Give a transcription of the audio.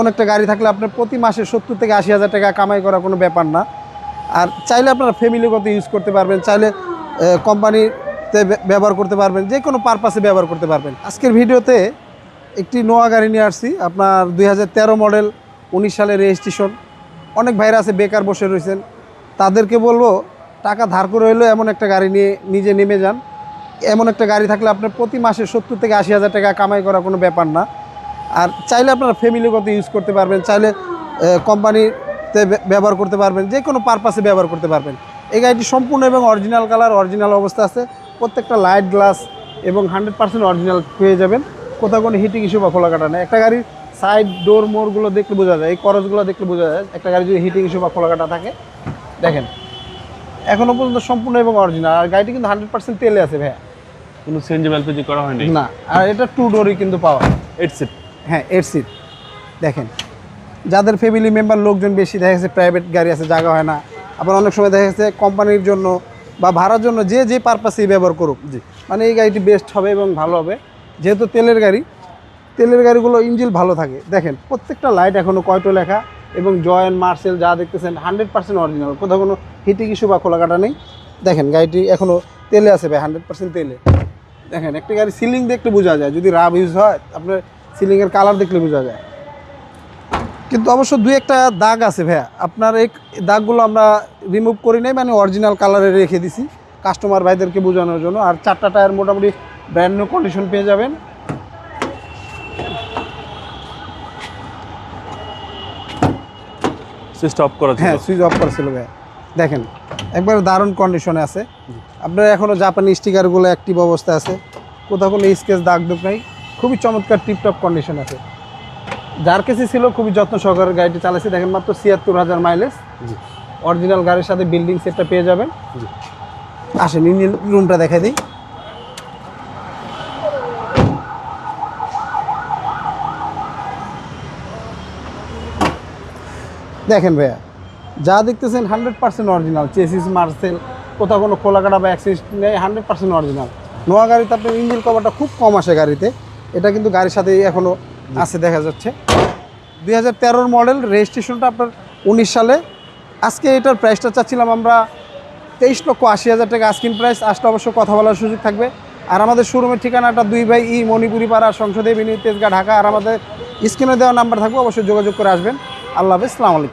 এমন একটা গাড়ি থাকলে আপনার প্রতি মাসে সত্তর থেকে আশি হাজার টাকা কামাই করা কোনো ব্যাপার না। আর চাইলে আপনারা ফ্যামিলিগত ইউজ করতে পারবেন, চাইলে কোম্পানিতে ব্যবহার করতে পারবেন যে কোনো পারপাসে ব্যবহার করতে পারবেন। আজকের ভিডিওতে একটি নোয়া গাড়ি নিয়ে আসছি, আপনার দুই হাজার তেরো মডেল উনিশ সালের রেজিস্ট্রেশন অনেক ভাইরা আছে, বেকার বসে রয়েছেন। তাদেরকে বলব, টাকা ধার করে হলেও এমন একটা গাড়ি নিয়ে নিজে নেমে যান। এমন একটা গাড়ি থাকলে আপনার প্রতি মাসে সত্তর থেকে আশি হাজার টাকা কামাই করা কোনো ব্যাপার না। আর চাইলে আপনারা ফ্যামিলিগত ইউজ করতে পারবেন চাইলে কোম্পানিতে ব্যবহার করতে পারবেন যে কোনো পারপাসে ব্যবহার করতে পারবেন। এই গাড়িটি সম্পূর্ণ এবং অরিজিনাল কালার অরিজিনাল অবস্থা আছে। প্রত্যেকটা লাইট গ্লাস এবং হান্ড্রেড পার্সেন্ট অরিজিনাল পেয়ে যাবেন। কোথাও কোনো হিটিং ইস্যু বা খোলা কাটা নেই। একটা গাড়ির সাইড ডোর মোড়গুলো দেখলে বোঝা যায় এই করজগুলো দেখলে বোঝা যায় একটা গাড়ি যদি হিটিং ইস্যু বা খোলা কাটা থাকে। দেখেন এখনও পর্যন্ত সম্পূর্ণ এবং অরিজিনাল আর গাড়িটি কিন্তু হান্ড্রেড পার্সেন্ট তেলে আছে ভাইয়া। কোনো সিএনজি এলপিজি করা হয়নি? না আর এটা টু ডোরই কিন্তু পাওয়া। এইট সিট হ্যাঁ এইট সিট দেখেন যাদের ফ্যামিলি মেম্বার লোকজন বেশি দেখা যাচ্ছে প্রাইভেট গাড়ি আছে জায়গা হয় না। আবার অনেক সময় দেখা যাচ্ছে কোম্পানির জন্য বা ভাড়ার জন্য যে যে পারপাসেই ব্যবহার করুক জি। মানে এই গাড়িটি বেস্ট হবে এবং ভালো হবে। যেহেতু তেলের গাড়ি তেলের গাড়িগুলো ইঞ্জিল ভালো থাকে। দেখেন প্রত্যেকটা লাইট এখনও কয়টো লেখা এবং জয়েন মার্সেল যা দেখতেছেন হান্ড্রেড পার্সেন্ট অরিজিনাল কোথাও কোনো হিটিং ইস্যু বা খোলা কাটা নেই। দেখেন গাড়িটি এখনও তেলে আছে ভাই হান্ড্রেড পার্সেন্ট তেলে। দেখেন একটা গাড়ি সিলিং দেখলে বোঝা যায়। যদি রাব ইউজ হয় আপনার সিলিংয়ের কালার দেখলে বোঝা যায়। কিন্তু অবশ্য দুই একটা দাগ আছে ভাইয়া। আপনার এই দাগগুলো আমরা রিমুভ করি নাই মানে অরিজিনাল কালারে রেখে দিছি কাস্টমার ভাইদেরকে বোঝানোর জন্য। আর চারটা টায়ার মোটামুটি ব্র্যান্ড নিউ কন্ডিশন পেয়ে যাবেন। সুইচ অফ করা হ্যাঁ সুইচ অফ করেছিল ভাইয়া। দেখেন একবারে দারুণ কন্ডিশনে আছে। আপনার এখনও জাপানি স্টিকারগুলো অ্যাক্টিভ অবস্থায় আছে। কোথাও কোনো স্কেচ দাগ দুগ নাই। খুবই চমৎকার টিপটপ কন্ডিশন আছে। যার কাছে ছিল খুবই যত্ন সহকারে গাড়িটি চালাইছে দেখেন মাত্র ছিয়াত্তর হাজার মাইলেজ জি। অরিজিনাল গাড়ির সাথে বিল্ডিং সেটটা পেয়ে যাবেন। জি। আসেন ইঞ্জিন রুমটা দেখাই দিই। দেখেন ভাইয়া যা দেখতেছেন হান্ড্রেড পার্সেন্ট অরিজিনাল চেসিস মার্সেল কোথাও কোনো খোলাকাটা বা অ্যাক্সিডেন্ট নেই হান্ড্রেড পার্সেন্ট অরিজিনাল নোয়া গাড়িতে আপনার ইঞ্জিন কভারটা খুব কম আসে গাড়িতে। এটা কিন্তু গাড়ির সাথে এখনও আছে দেখা যাচ্ছে। দুই হাজার তেরোর মডেল রেজিস্ট্রেশনটা আপনার উনিশ সালে। আজকে এটার প্রাইসটা চাচ্ছিলাম আমরা তেইশ লক্ষ আশি হাজার টাকা আস্কিন প্রাইস আসলে অবশ্য কথা বলার সুযোগ থাকবে। আর আমাদের শোরুমের ঠিকানাটা দুই ভাই ই মণিপুরি পাড়া সংসদে বিনি তেজগা ঢাকা। আর আমাদের স্ক্রিনে দেওয়া নাম্বার থাকবে অবশ্যই যোগাযোগ করে আসবেন। আল্লাহ হাফেজ আলাইকুম।